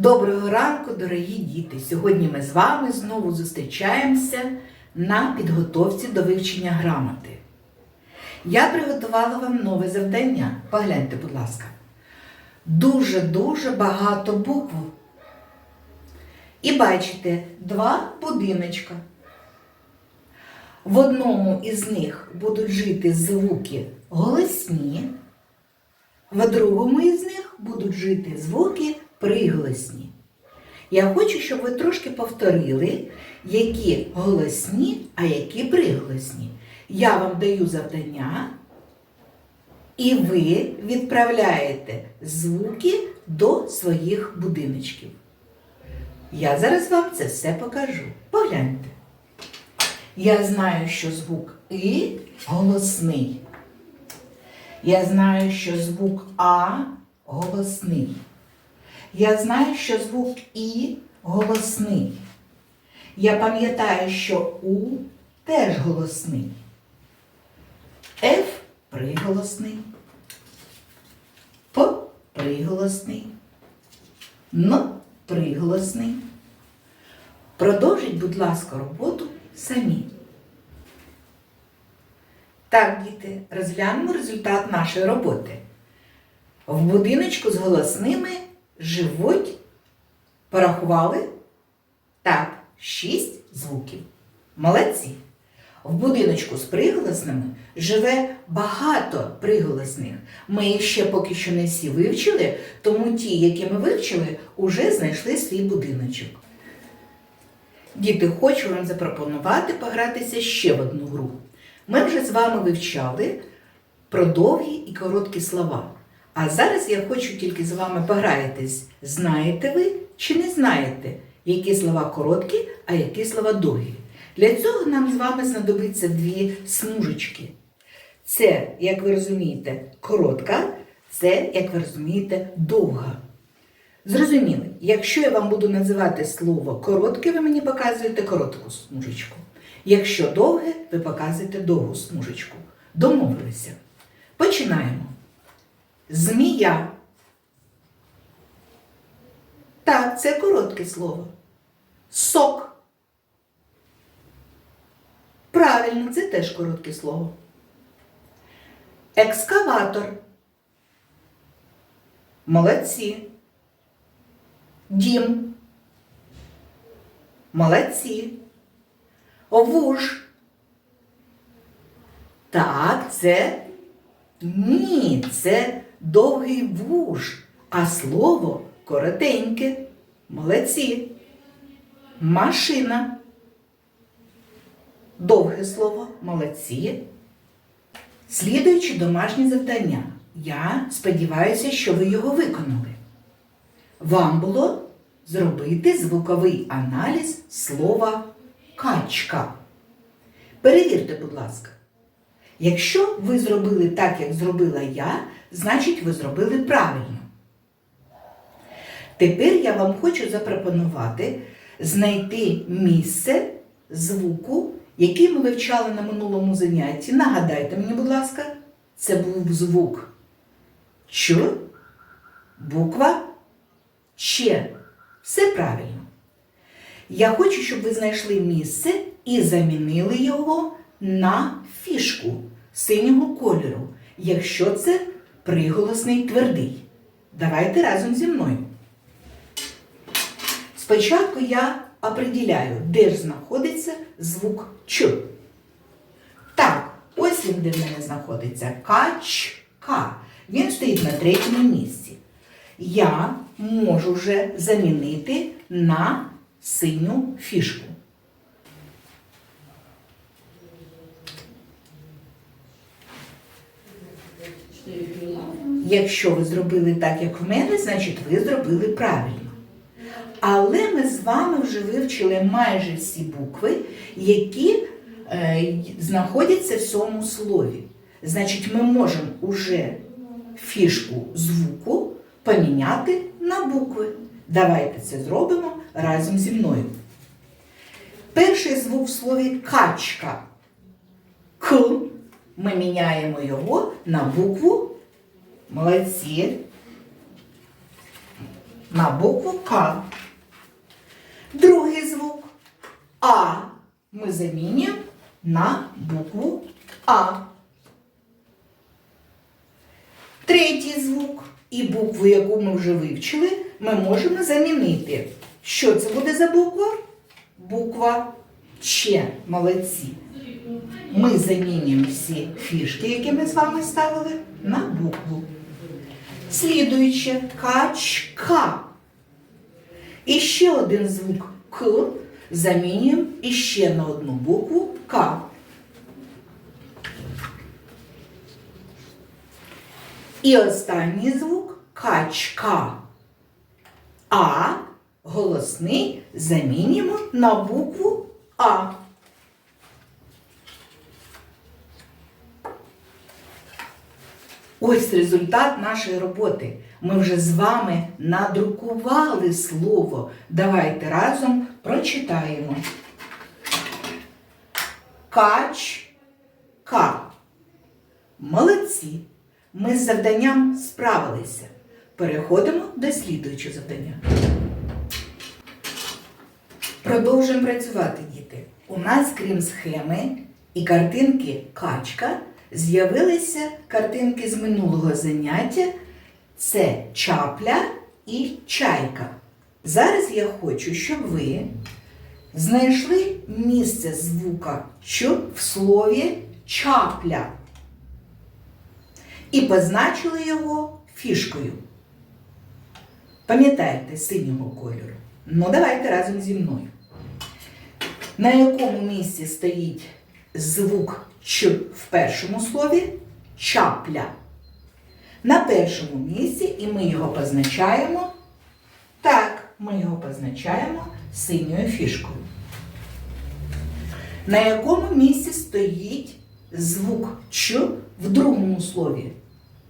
Доброго ранку, дорогі діти! Сьогодні ми з вами знову зустрічаємося на підготовці до вивчення грамоти. Я приготувала вам нове завдання. Погляньте, будь ласка. Дуже-дуже багато букв. І бачите два будиночка. В одному із них будуть жити звуки голосні, в другому із них будуть жити звуки приголосні. Я хочу, щоб ви трошки повторили, які голосні, а які приголосні. Я вам даю завдання, і ви відправляєте звуки до своїх будиночків. Я зараз вам це все покажу. Погляньте. Я знаю, що звук І голосний. Я знаю, що звук А голосний. Я знаю, що звук І голосний. Я пам'ятаю, що У теж голосний. Ф приголосний. П приголосний. Н приголосний. Продовжіть, будь ласка, роботу самі. Так, діти, розглянемо результат нашої роботи. В будиночку з голосними живуть, порахували? Так, шість звуків. Молодці. В будиночку з приголосними живе багато приголосних. Ми їх ще поки що не всі вивчили, тому ті, які ми вивчили, уже знайшли свій будиночок. Діти, хочу вам запропонувати погратися ще в одну гру. Ми вже з вами вивчали про довгі і короткі слова. А зараз я хочу тільки з вами пограєтесь. Знаєте ви чи не знаєте, які слова короткі, а які слова довгі? Для цього нам з вами знадобиться дві смужечки. Це, як ви розумієте, коротка, це, як ви розумієте, довга. Зрозуміли, якщо я вам буду називати слово коротке, ви мені показуєте коротку смужечку. Якщо довге, ви показуєте довгу смужечку. Домовилися. Починаємо. Змія. Так, це коротке слово. Сок. Правильно, це теж коротке слово. Екскаватор. Молодці. Дім. Молодці. Вуж. Так, це ні, це довгий вуж, а слово коротеньке. Молодці. Машина. Довге слово, молодці. Слідуючи домашнє завдання, я сподіваюся, що ви його виконали. Вам було зробити звуковий аналіз слова качка. Перевірте, будь ласка. Якщо ви зробили так, як зробила я, значить ви зробили правильно. Тепер я вам хочу запропонувати знайти місце звуку, який ми вивчали на минулому занятті. Нагадайте мені, будь ласка, це був звук Ч, буква Ч. Все правильно. Я хочу, щоб ви знайшли місце і замінили його на фішку синього кольору, якщо це приголосний твердий. Давайте разом зі мною. Спочатку я определяю, де ж знаходиться звук Ч. Так, ось він де в мене знаходиться. Качка. Він стоїть на третьому місці. Я можу вже замінити на синю фішку. Якщо ви зробили так, як в мене, значить ви зробили правильно. Але ми з вами вже вивчили майже всі букви, які е, знаходяться в цьому слові. Значить, ми можемо уже фішку звуку поміняти на букви. Давайте це зробимо разом зі мною. Перший звук в слові качка. К. Ми міняємо його на букву Молодці. на букву К. Другий звук А ми замінюємо на букву А. Третій звук і букву, яку ми вже вивчили, ми можемо замінити. Що це буде за буква? Буква Ч. Молодці. Ми замінюємо всі фішки, які ми з вами ставили, на букву. Слідуюче качка. І ще один звук К замінюємо іще на одну букву К. І останній звук качка. А голосний замінюємо на букву А. Ось результат нашої роботи. Ми вже з вами надрукували слово. Давайте разом прочитаємо. Качка. Молодці. Ми з завданням справилися. Переходимо до слідуючого завдання. Продовжуємо працювати, діти. У нас, крім схеми і картинки качка, з'явилися картинки з минулого заняття. Це чапля і чайка. Зараз я хочу, щоб ви знайшли місце звука «ч» в слові чапля і позначили його фішкою. Пам'ятаєте синього кольору? Ну, давайте разом зі мною. На якому місці стоїть звук Ч в першому слові чапля. На першому місці і ми його позначаємо. Так, ми його позначаємо синьою фішкою. На якому місці стоїть звук Ч в другому слові?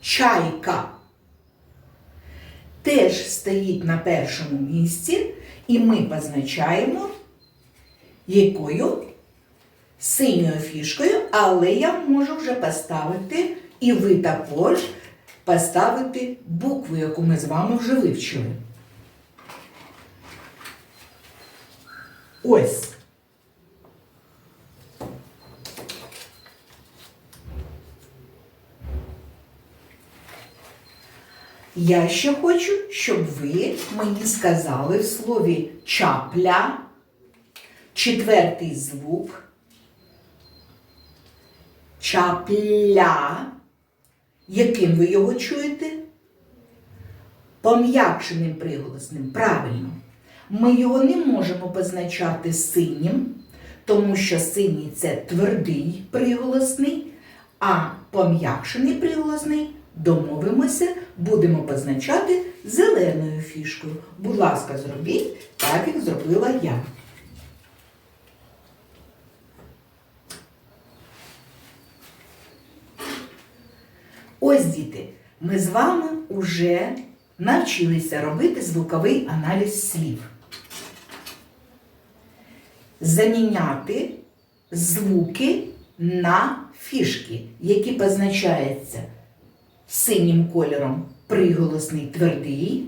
Чайка. Теж стоїть на першому місці, і ми позначаємо якою синьою фішкою, але я можу вже поставити, і ви також поставити букву, яку ми з вами вже вивчили. Ось. Я ще хочу, щоб ви мені сказали в слові чапля четвертий звук. Чапля. Яким ви його чуєте? Пом'якшеним приголосним. Правильно. Ми його не можемо позначати синім, тому що синій це твердий приголосний, а пом'якшений приголосний, домовимося, будемо позначати зеленою фішкою. Будь ласка, зробіть так, як зробила я. Ось, діти, ми з вами вже навчилися робити звуковий аналіз слів. Заміняти звуки на фішки, які позначаються синім кольором приголосний твердий,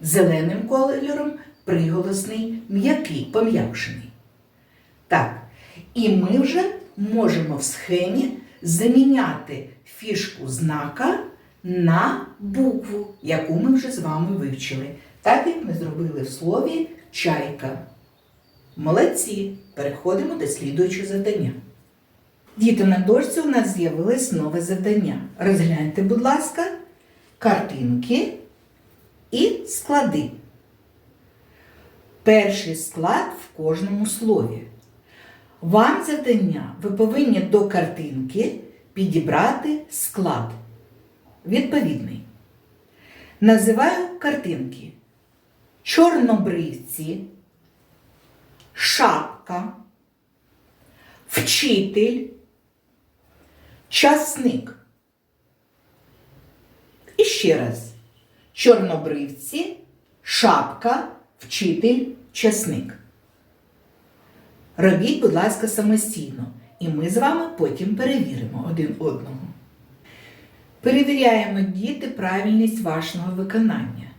зеленим кольором приголосний м'який, пом'якшений. Так, і ми вже можемо в схемі заміняти фішку знака на букву, яку ми вже з вами вивчили, так як ми зробили в слові чайка. Молодці! Переходимо до слідуючого завдання. Діти, на дошці у нас з'явилось нове завдання. Розгляньте, будь ласка, картинки і склади. Перший склад в кожному слові. Вам завдання ви повинні до картинки підібрати склад. Відповідний. Називаю картинки. Чорнобривці, шапка, вчитель, часник. І ще раз. Чорнобривці, шапка, вчитель, часник. Робіть, будь ласка, самостійно, і ми з вами потім перевіримо один одного. Перевіряємо діти правильність вашого виконання.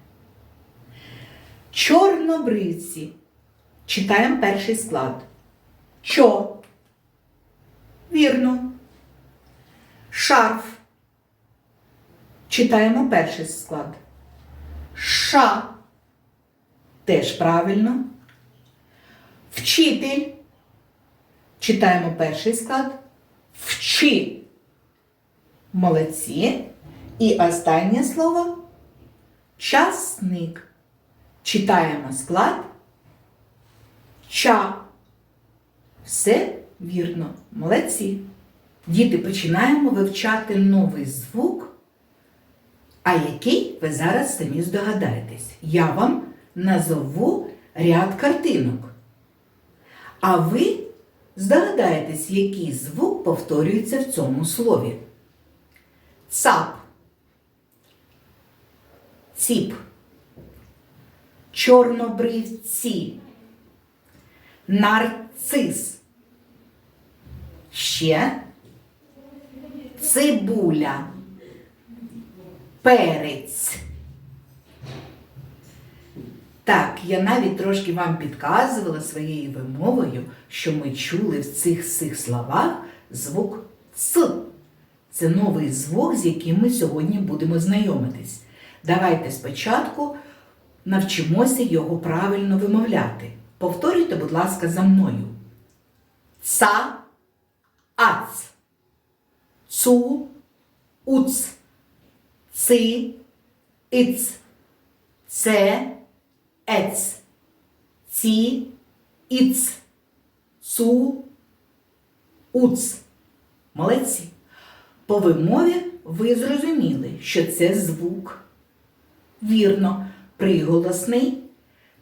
Чорнобривці. Читаємо перший склад. Чо. Вірно. Шарф. Читаємо перший склад. Ша. Теж правильно. Вчитель. Читаємо перший склад. Вчи. Молодці. І останнє слово часник. Читаємо склад. Ча. Все вірно. Молодці. Діти, починаємо вивчати новий звук, а який ви зараз самі здогадаєтесь. Я вам назову ряд картинок. А ви здогадаєтесь, який звук повторюється в цьому слові. Цап. Ціп. Чорнобривці. Нарцис. Ще цибуля. Перець. Так, я навіть трошки вам підказувала своєю вимовою, що ми чули в цих цих словах звук Ц. Це новий звук, з яким ми сьогодні будемо знайомитись. Давайте спочатку навчимося його правильно вимовляти. Повторюйте, будь ласка, за мною. Ца, ац, цу, уц, ци, іц, це, ец, ці, іц, цу, уц. Молодці. По вимові ви зрозуміли, що це звук. Вірно, приголосний.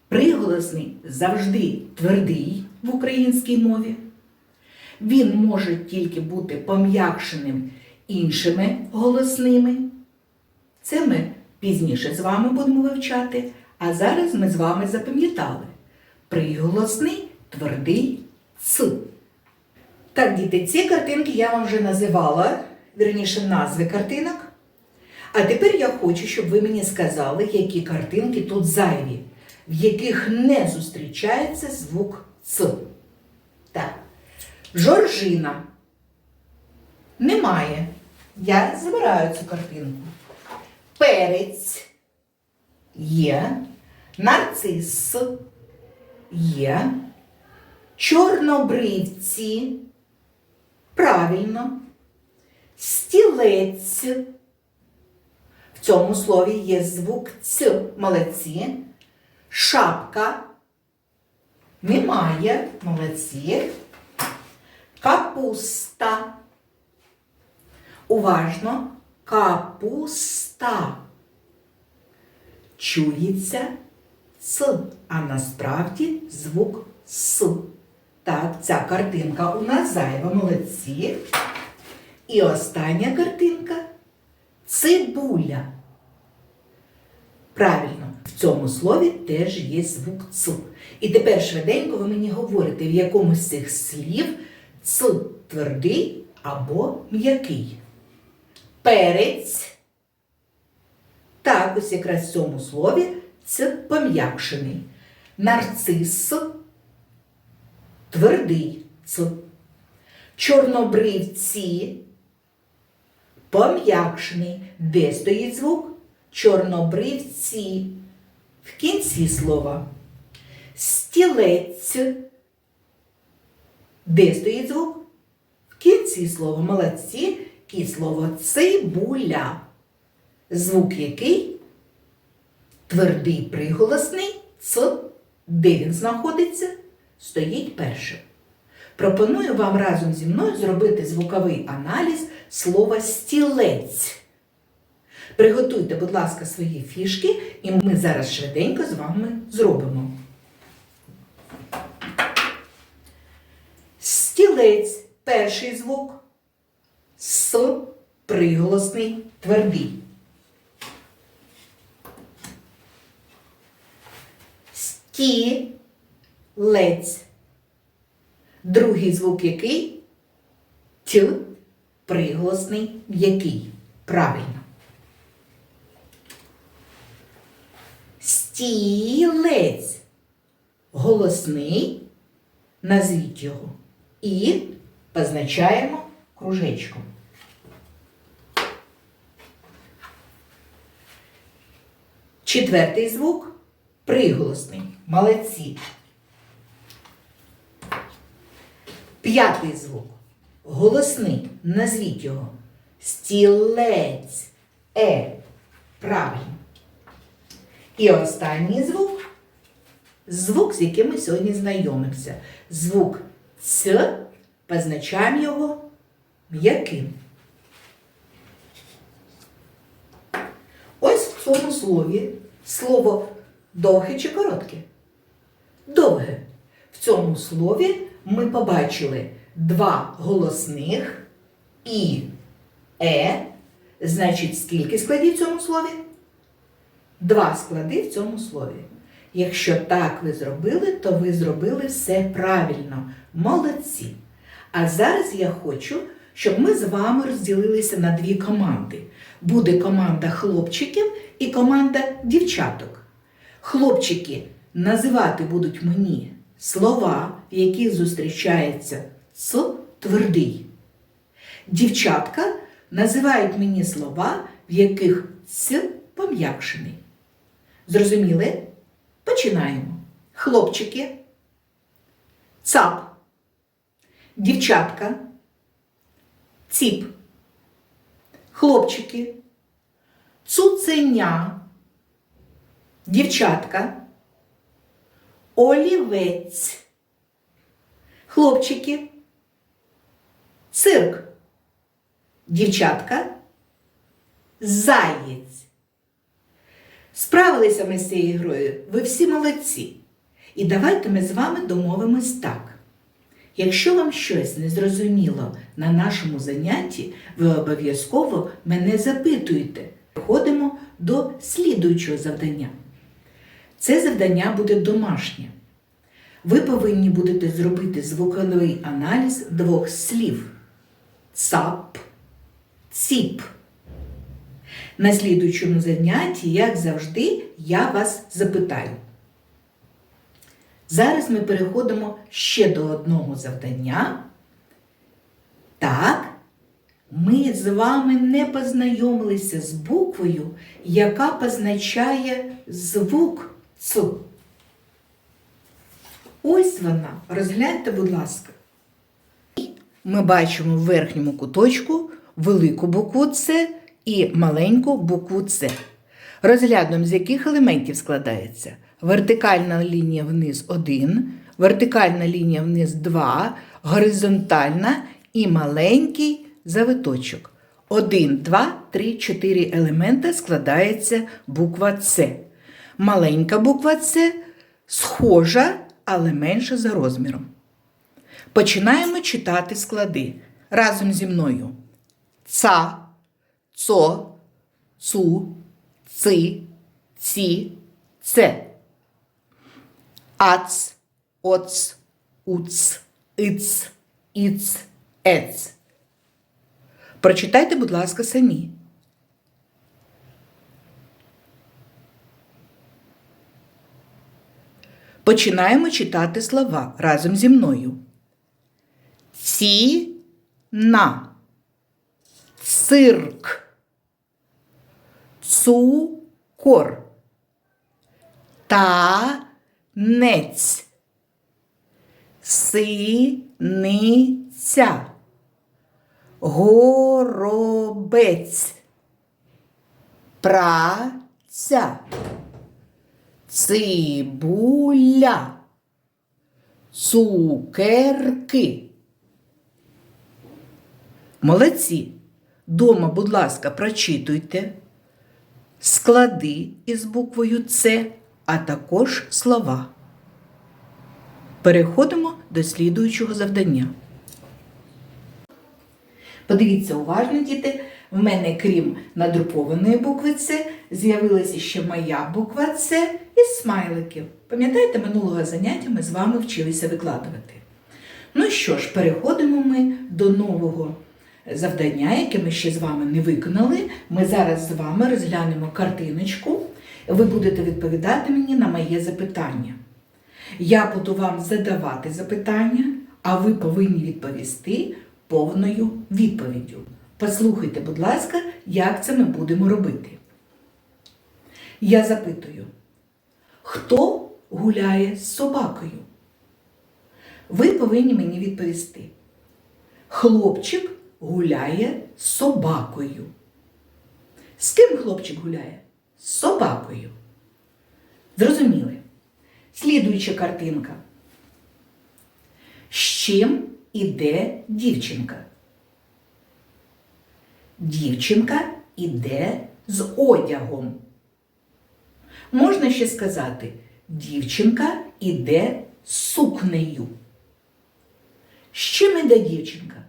Приголосний завжди твердий в українській мові. Він може тільки бути пом'якшеним іншими голосними. Це ми пізніше з вами будемо вивчати, а зараз ми з вами запам'ятали. Приголосний твердий ц. Так, діти, ці картинки я вам вже називала, вірніше, назви картинок. А тепер я хочу, щоб ви мені сказали, які картинки тут зайві, в яких не зустрічається звук Ц. Так. Жоржина. Немає. Я забираю цю картинку. Перець є. Нарцис є. Чорнобривці. Правильно. Стілець. В цьому слові є звук ц. Молодці. Шапка. Немає. Молодці. Капуста. Уважно. Капуста. Чується с, а насправді звук с. Так, ця картинка у нас зайва. Молодці. І остання картинка цибуля. Правильно, в цьому слові теж є звук ц. І тепер швиденько ви мені говорите, в якому з цих слів ц твердий або м'який. Перець. Так, ось якраз в цьому слові це пом'якшений. Нарцис твердий ц. Чорнобривці пом'якшений. Де стоїть звук? Чорнобривці. В кінці слова. Стілець. Де стоїть звук? В кінці слова молодці і слово цибуля. Звук який? Твердий приголосний ц. Де він знаходиться? Стоїть першим. Пропоную вам разом зі мною зробити звуковий аналіз слова стілець. Приготуйте, будь ласка, свої фішки, і ми зараз швиденько з вами зробимо. Стілець перший звук. С приголосний твердий. Стілець. Другий звук який? Т приголосний м'який. Правильно. Стілець. Голосний. Назвіть його. І позначаємо кружечком. Четвертий звук приголосний. Молодці. П'ятий звук. Голосний. Назвіть його. Стілець. Е. Правильно. І останній звук. Звук, з яким ми сьогодні знайомимося. Звук Ц. Позначаємо його м'яким. Ось в цьому слові слово довге чи коротке? Довге. В цьому слові ми побачили два голосних і е. Значить, скільки складів в цьому слові? Два склади в цьому слові. Якщо так ви зробили, то ви зробили все правильно. Молодці. А зараз я хочу, щоб ми з вами розділилися на дві команди. Буде команда хлопчиків і команда дівчаток. Хлопчики називати будуть мені слова, в яких зустрічається ц твердий. Дівчатка називають мені слова, в яких ц пом'якшений. Зрозуміли? Починаємо. Хлопчики, цап, дівчатка, ціп, хлопчики, цуценя, дівчатка, олівець, хлопчики, цирк, дівчатка, заєць. Справилися ми з цією грою, ви всі молодці. І давайте ми з вами домовимось так. Якщо вам щось не зрозуміло на нашому занятті, ви обов'язково мене запитуєте. Переходимо до слідуючого завдання. Це завдання буде домашнє. Ви повинні будете зробити звуковий аналіз двох слів цап, ціп. На слідуючому занятті, як завжди, я вас запитаю. Зараз ми переходимо ще до одного завдання. Так, ми з вами не познайомилися з буквою, яка позначає звук Ц. Ось вона. Розгляньте, будь ласка. Ми бачимо в верхньому куточку велику букву С і маленьку букву С. Розглянемо, з яких елементів складається. Вертикальна лінія вниз 1, вертикальна лінія вниз 2, горизонтальна і маленький завиточок. 1, 2, 3, 4 елемента складається буква С. Маленька буква С схожа, але менша за розміром. Починаємо читати склади разом зі мною. Ца, цо, цу, ци, ці, це. Ац, оц, уц, иц, іц, ец. Прочитайте, будь ласка, самі. Починаємо читати слова разом зі мною. Ціна, цирк, цукор, танець, синиця, горобець, праця, цибуля, цукерки. Молодці. Дома, будь ласка, прочитуйте склади із буквою С, а також слова. Переходимо до слідуючого завдання. Подивіться уважно, діти. В мене, крім надрукованої букви С, з'явилася ще моя буква С із смайликів. Пам'ятаєте, минулого заняття ми з вами вчилися викладувати. Ну що ж, переходимо ми до нового завдання, яке ми ще з вами не виконали. Ми зараз з вами розглянемо картиночку Ви будете відповідати мені на моє запитання. Я буду вам задавати запитання, а ви повинні відповісти повною відповіддю. Послухайте, будь ласка, як це ми будемо робити. Я запитую, хто гуляє з собакою? Ви повинні мені відповісти. Хлопчик гуляє з собакою. З ким хлопчик гуляє? З собакою. Зрозуміли? Слідуюча картинка. З чим іде дівчинка? Дівчинка іде з одягом. Можна ще сказати, дівчинка іде сукнею. З чим іде дівчинка?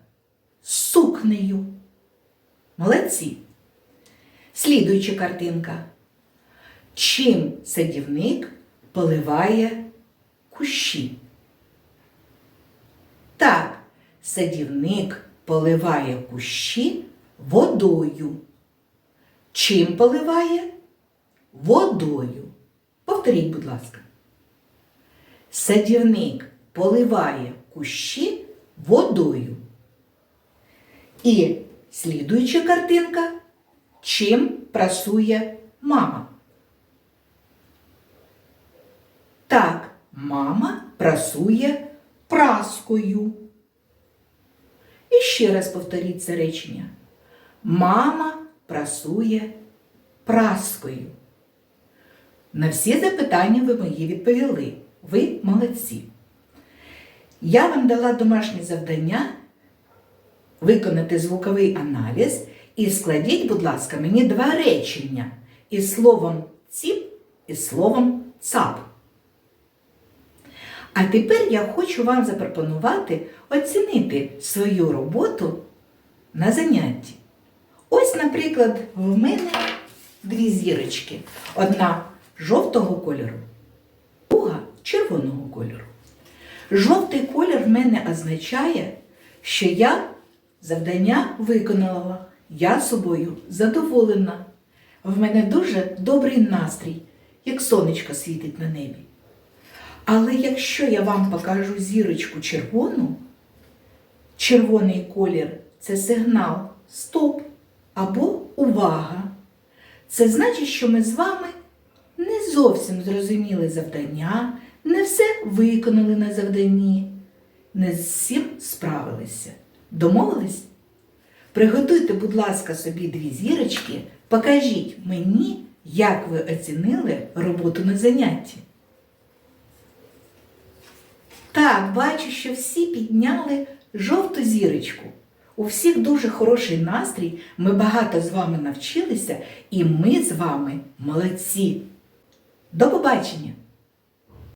Сукнею. Молодці. Слідуюча картинка. Чим садівник поливає кущі? Так, садівник поливає кущі водою. Чим поливає? Водою. Повторіть, будь ласка. Садівник поливає кущі водою. І слідуюча картинка. Чим прасує мама? Так, мама прасує праскою. І ще раз повторіть це речення. Мама прасує праскою. На всі запитання ви мої відповіли. Ви молодці. Я вам дала домашнє завдання виконати звуковий аналіз і складіть, будь ласка, мені два речення із словом ціп і словом цап. А тепер я хочу вам запропонувати оцінити свою роботу на занятті. Ось, наприклад, в мене дві зірочки. Одна жовтого кольору, друга червоного кольору. Жовтий колір в мене означає, що я завдання виконала. Я собою задоволена. В мене дуже добрий настрій, як сонечко світить на небі. Але якщо я вам покажу зірочку червону, червоний колір це сигнал стоп або увага. Це значить, що ми з вами не зовсім зрозуміли завдання, не все виконали на завданні, не з всім справилися. Домовились? Приготуйте, будь ласка, собі дві зірочки, покажіть мені, як ви оцінили роботу на занятті. Так, бачу, що всі підняли жовту зірочку. У всіх дуже хороший настрій, ми багато з вами навчилися, і ми з вами молодці. До побачення!